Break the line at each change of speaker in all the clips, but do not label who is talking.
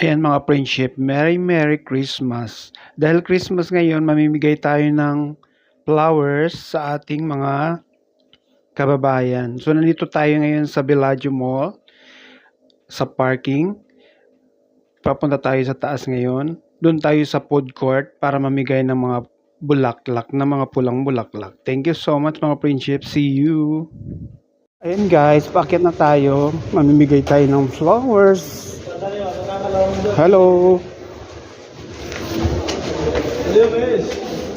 Ayan mga friendship, Merry Merry Christmas. Dahil Christmas ngayon, mamimigay tayo ng flowers sa ating mga kababayan. So nandito tayo ngayon sa Bellagio Mall, sa parking. Papunta tayo sa taas ngayon. Doon tayo sa food court para mamigay ng mga bulaklak, na mga pulang bulaklak. Thank you so much mga friendship. See you! Ayan guys, paakyat na tayo. Mamimigay tayo ng flowers. Hello.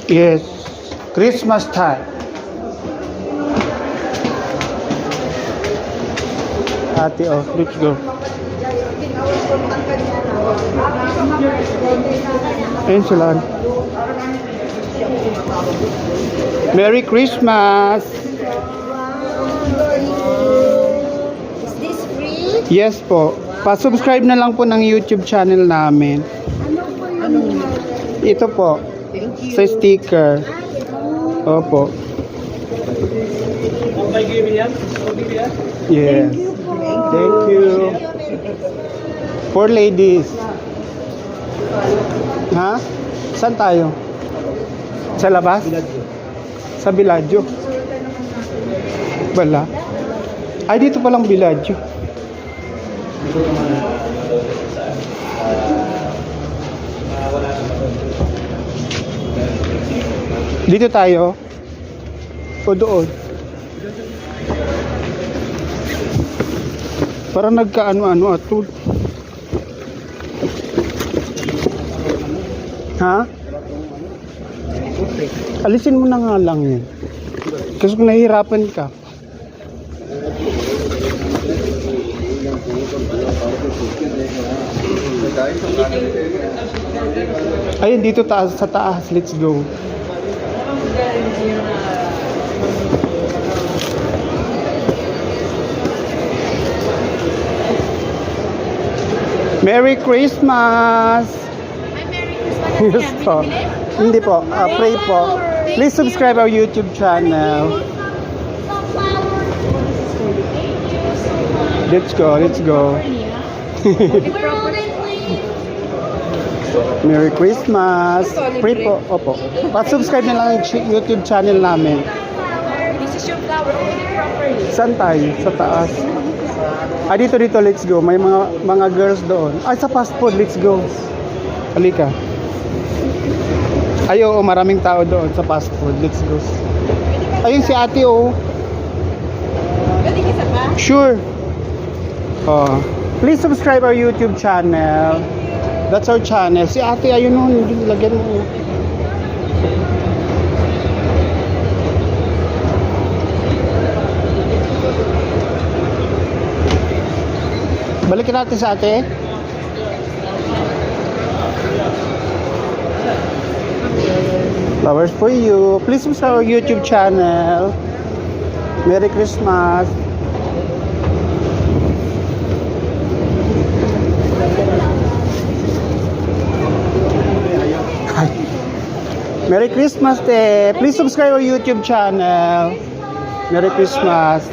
Yes. Christmas time. Ate, oh, let's go. Ayun sila. Merry Christmas!
Is this free?
Yes po. Pa-subscribe na lang po ng YouTube channel namin. Ito po. Sa sticker. Opo. Yes.
Thank you.
For ladies. Ha? Saan tayo? Sa labas? Sa Biladyo. Wala. Ay, dito palang Biladyo. Dito tayo. O doon. Para nagkaano-ano ato. Ha? Alisin mo na nga lang yan. Kasi kung nahihirapan ka. Ayun, dito taas, sa taas. Let's go. Merry Christmas!
Ay, Merry Christmas.
Yes po. Hindi po. Ah, pray po. Please subscribe our YouTube channel. Let's go, let's go. Merry Christmas. Pray po. Opo. Pa-subscribe na lang yung YouTube channel namin.
This is your flower. Properly.
Saan tayo? Sa taas. Ah, dito, dito. Let's go. May mga mga girls doon. Ay, sa fast food. Let's go. Halika. Ay, oo. Maraming tao doon sa fast food. Let's go. Ayun si ate, oh.
Pwede isa pa?
Sure. Oh. Please subscribe our YouTube channel. That's our channel. Si ate, ayun nun. Lagyan mo. Balikin natin sa ate. Flowers for you. Please subscribe our YouTube channel. Merry Christmas. Hi. Merry Christmas, te. Please subscribe our YouTube channel. Merry Christmas.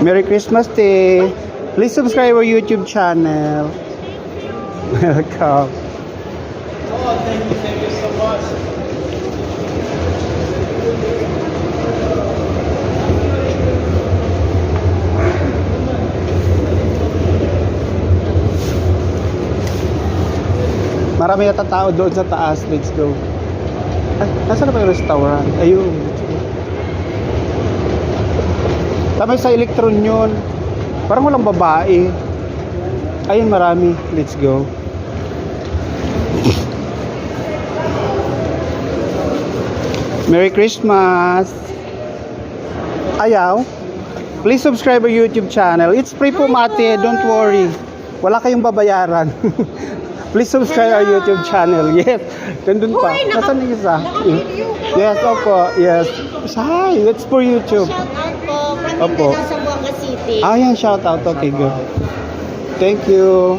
Merry Christmas, te. Please subscribe our YouTube channel. Welcome. Marami yata tao doon sa taas. Let's go. Ay, nasa na ba yung restaurant? Ayun. Go. Tama sa Electron yun. Parang walang babae. Ayun, marami. Let's go. Merry Christmas! Ayaw? Please subscribe our YouTube channel. It's free po mate, don't worry. Wala kayong babayaran. Please subscribe our YouTube channel. Yes. Nandun pa.
Hoy,
Nasaan yung isa?
Mm.
Yes, opo. Yes. Hi, that's for YouTube.
Shout out po. Kami na sa Buanga City.
Ah, yan, shout out. Okay, good. Thank you.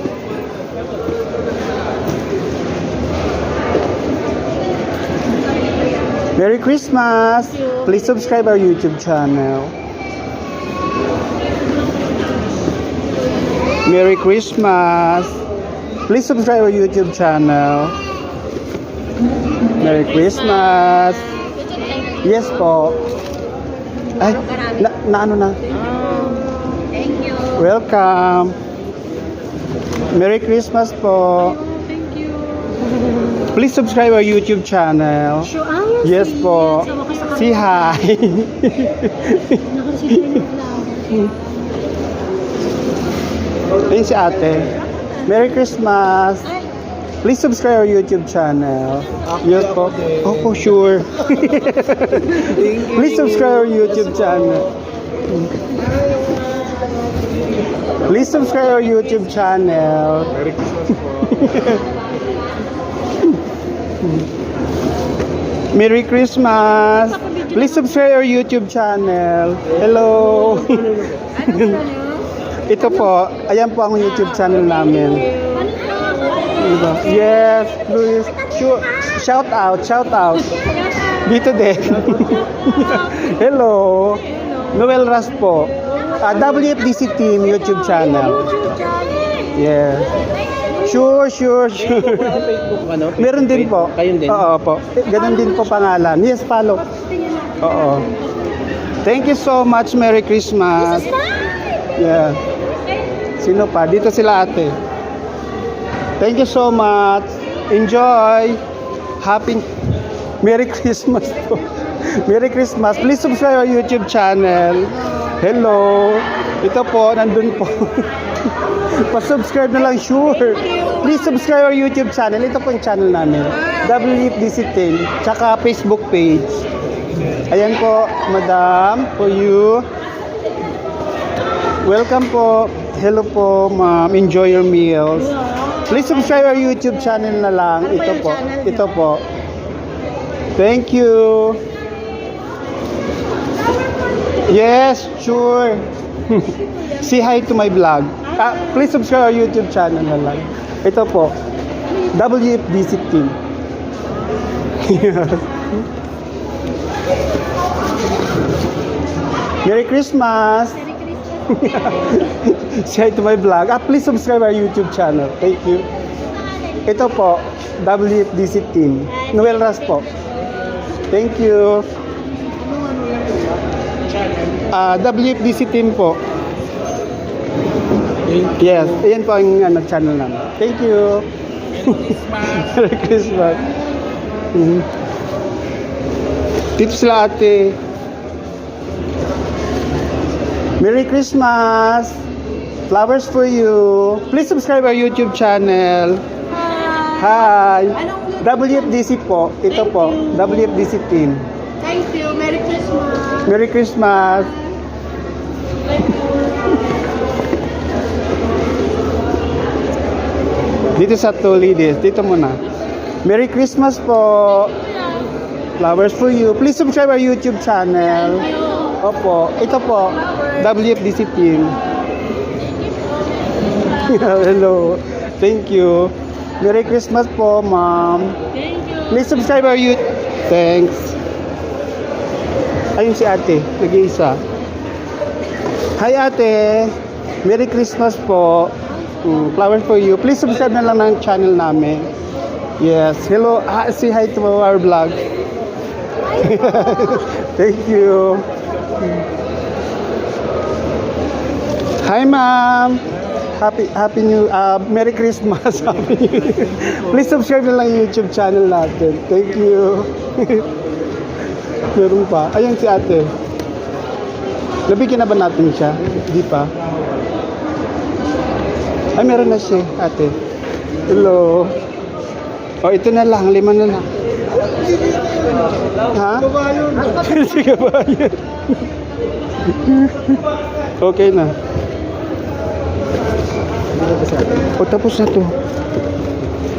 Merry Christmas! Please subscribe our YouTube channel. Merry Christmas! Please subscribe our YouTube channel. Merry Christmas. Yes po. Ay, na, na ano na?
Thank you.
Welcome. Merry Christmas po.
Thank you.
Please subscribe our YouTube channel. Yes po. Say hi. Ayun si ate. Merry Christmas. Please subscribe our YouTube channel. Yes po. Opo, sure. Please subscribe our YouTube channel. Please subscribe our YouTube channel.
Merry Christmas po.
Merry Christmas. Please subscribe our YouTube channel. Hello. Ito po, ayan po ang YouTube channel namin. Diba? Yes. Sure. Shout out, shout out. Dito din. Hello. Noel Ras po. Ah, WFDC Team YouTube channel. Yeah. Sure, sure, sure.
Facebook ano?
Meron din po.
Kayong din?
Oo po. Ganon din po pangalan. Yes, follow. Oo. Thank you so much. Merry Christmas. Yeah. Sino pa? Dito sila ate. Thank you so much. Enjoy. Happy Merry Christmas po. Merry Christmas. Please subscribe our YouTube channel. Hello. Ito po, nandun po. Pa-subscribe na lang, sure. Please subscribe our YouTube channel. Ito po yung channel namin. WFDC10. Tsaka Facebook page. Ayan po, madam, for you. Welcome po. Hello po, ma'am. Enjoy your meals. Please subscribe our YouTube channel na lang.
Ano
Ito po. Ito po. Thank you. Yes, sure. Say hi to my vlog. Ah, please subscribe our YouTube channel na lang. Ito po. WFDC team. Merry Christmas! Say hi to my vlog. Ah, please subscribe our YouTube channel. Thank you. Ito po, WFDC team. Noel Ras po. Thank you. Ah, WFDC team po. Yes, ayan po ang ano, channel namin. Thank you. Merry Christmas. Mhm. Dito sila ate. Merry Christmas. Flowers for you. Please subscribe our YouTube channel. Hi. WFDC po. Ito po. WFDC team.
Thank you. Merry Christmas.
Merry Christmas. Dito sa Tulidis. Dito muna. Merry Christmas po. Flowers for you. Please subscribe our YouTube channel. Opo. Ito po. WFDC team. Hello. Thank you. Merry Christmas po, ma'am.
Thank you.
Please subscribe our YouTube. Thanks. Ayun si ate, nag-iisa. Hi ate, Merry Christmas po. Mm, flowers for you. Please subscribe na lang ng channel namin. Yes, hello. Ah, say hi to our vlog. Thank you. Hi ma'am. Happy Happy New uh, Merry Christmas. Happy New. Please subscribe na lang YouTube channel natin. Thank you. Meron pa. Ayun si ate. Nabigyan na ba natin siya? Di pa. Ay, meron na siya, ate. Hello. Oh, ito na lang. Lima na lang. Ha? Si kabayan. okay na. O, tapos na to.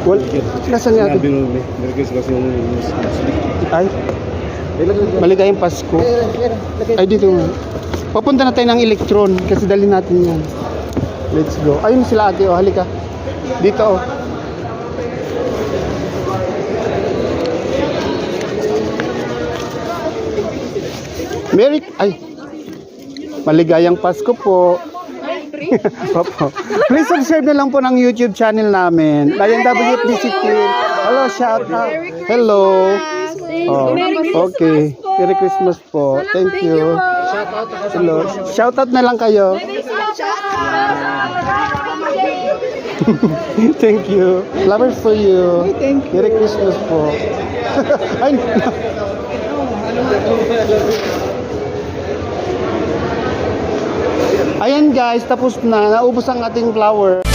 Wal, nasaan nga
yung
Ay, maligayang Pasko. Ay, dito. Papunta na tayo ng elektron kasi dali natin yan. Let's go. Ayun sila ate, oh, halika. Dito, oh. Merry, ay, maligayang Pasko po. Opo. Please subscribe na lang po ng YouTube channel namin. Ayan, WFDC Team. Hello, shout out. Hello. Oh, okay. Merry Christmas po. Thank you. Hello. Shout out na lang kayo. Thank you. Flowers for you. Merry Christmas po. Ay, Ayan guys, tapos na. Naubos ang ating flower.